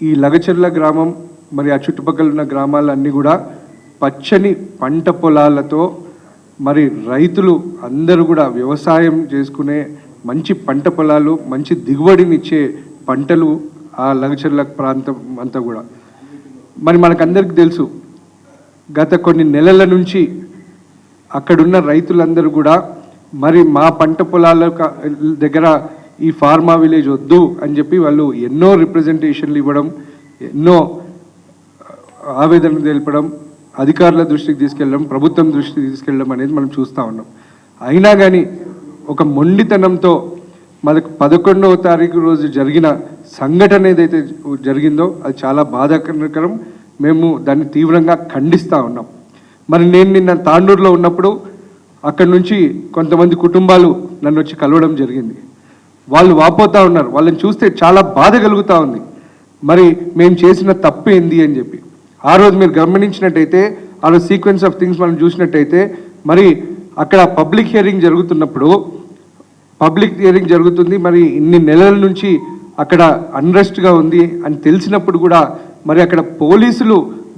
ఈ లగచెర్ల గ్రామం మరి ఆ చుట్టుపక్కల ఉన్న గ్రామాలన్నీ కూడా పచ్చని పంట పొలాలతో మరి రైతులు అందరూ కూడా వ్యవసాయం చేసుకునే మంచి పంట పొలాలు మంచి దిగుబడినిచ్చే పంటలు ఆ లగచెర్ల ప్రాంతం అంతా కూడా. మరి మనకందరికి తెలుసు గత కొన్ని నెలల నుంచి అక్కడున్న రైతులందరూ కూడా మరి మా పంట పొలాల దగ్గర ఈ ఫార్మా విలేజ్ వద్దు అని చెప్పి వాళ్ళు ఎన్నో రిప్రజెంటేషన్లు ఇవ్వడం ఎన్నో ఆవేదనలు తెలపడం అధికారుల దృష్టికి తీసుకెళ్ళడం ప్రభుత్వం దృష్టికి తీసుకెళ్ళడం అనేది మనం చూస్తూ ఉన్నాం. అయినా కానీ ఒక మొండితనంతో మనకు పదకొండవ తారీఖు రోజు జరిగిన సంఘటన ఏదైతే జరిగిందో అది చాలా బాధాకరం మేము దాన్ని తీవ్రంగా ఖండిస్తూ ఉన్నాం. మరి నేను నిన్న తాండూరులో ఉన్నప్పుడు అక్కడి నుంచి కొంతమంది కుటుంబాలు నన్ను వచ్చి కలవడం జరిగింది. వాళ్ళు వాపోతూ ఉన్నారు. వాళ్ళని చూస్తే చాలా బాధ కలుగుతూ ఉంది. మరి మేము చేసిన తప్పు ఏంది అని చెప్పి. ఆ రోజు మీరు గమనించినట్టయితే ఆ రోజు సీక్వెన్స్ ఆఫ్ థింగ్స్ మనం చూసినట్టయితే మరి అక్కడ పబ్లిక్ హియరింగ్ జరుగుతున్నప్పుడు పబ్లిక్ హియరింగ్ జరుగుతుంది మరి ఇన్ని నెలల నుంచి అక్కడ అన్రెస్ట్గా ఉంది అని తెలిసినప్పుడు కూడా మరి అక్కడ పోలీసులు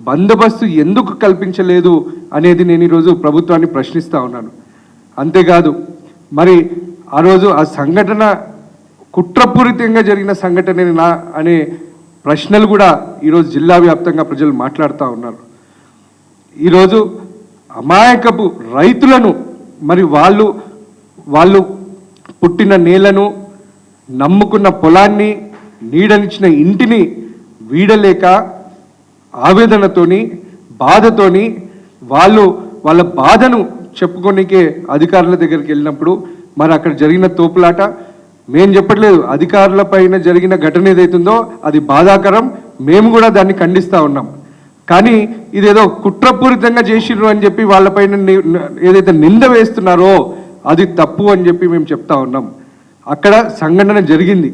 బందోబస్తు ఎందుకు కల్పించలేదు అనేది నేను ఈరోజు ప్రభుత్వాన్ని ప్రశ్నిస్తూ ఉన్నాను. అంతేకాదు మరి ఆ రోజు ఆ సంఘటన కుట్రపూరితంగా జరిగిన సంఘటన అనే ప్రశ్నలు కూడా ఈరోజు జిల్లా వ్యాప్తంగా ప్రజలు మాట్లాడుతూ ఉన్నారు. ఈరోజు అమాయకపు రైతులను మరి వాళ్ళు వాళ్ళు పుట్టిన నేలను నమ్ముకున్న పొలాన్ని నీడనిచ్చిన ఇంటిని వీడలేక ఆవేదనతోని బాధతోని వాళ్ళు వాళ్ళ బాధను చెప్పుకోనికే అధికారుల దగ్గరికి వెళ్ళినప్పుడు మరి అక్కడ జరిగిన తోపులాట మేము చెప్పట్లేదు అధికారుల పైన జరిగిన ఘటన ఏదైతుందో అది బాధాకరం మేము కూడా దాన్ని ఖండిస్తూ ఉన్నాం. కానీ ఇదేదో కుట్రపూరితంగా చేసిర్రు అని చెప్పి వాళ్ళపైన ఏదైతే నింద వేస్తున్నారో అది తప్పు అని చెప్పి మేము చెప్తా ఉన్నాం. అక్కడ సంఘటన జరిగింది.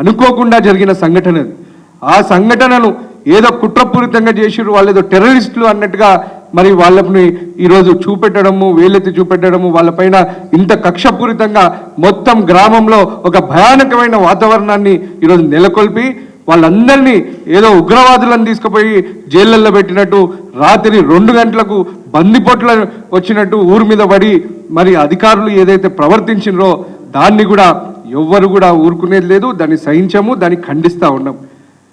అనుకోకుండా జరిగిన సంఘటన ఆ సంఘటనను ఏదో కుట్రపూరితంగా చేసిర్రు వాళ్ళు ఏదో టెర్రరిస్టులు అన్నట్టుగా మరి వాళ్ళని ఈరోజు చూపెట్టడము వేలెత్తి చూపెట్టడము వాళ్ళపైన ఇంత కక్షపూరితంగా మొత్తం గ్రామంలో ఒక భయానకమైన వాతావరణాన్ని ఈరోజు నెలకొల్పి వాళ్ళందరినీ ఏదో ఉగ్రవాదులను తీసుకుపోయి జైళ్ళల్లో పెట్టినట్టు రాత్రి రెండు గంటలకు బందిపోట్ల వచ్చినట్టు ఊరి మీద పడి మరి అధికారులు ఏదైతే ప్రవర్తించినరో దాన్ని కూడా ఎవ్వరు కూడా ఊరుకునేది లేదు దాన్ని సహించము దాన్ని ఖండిస్తూ ఉన్నాం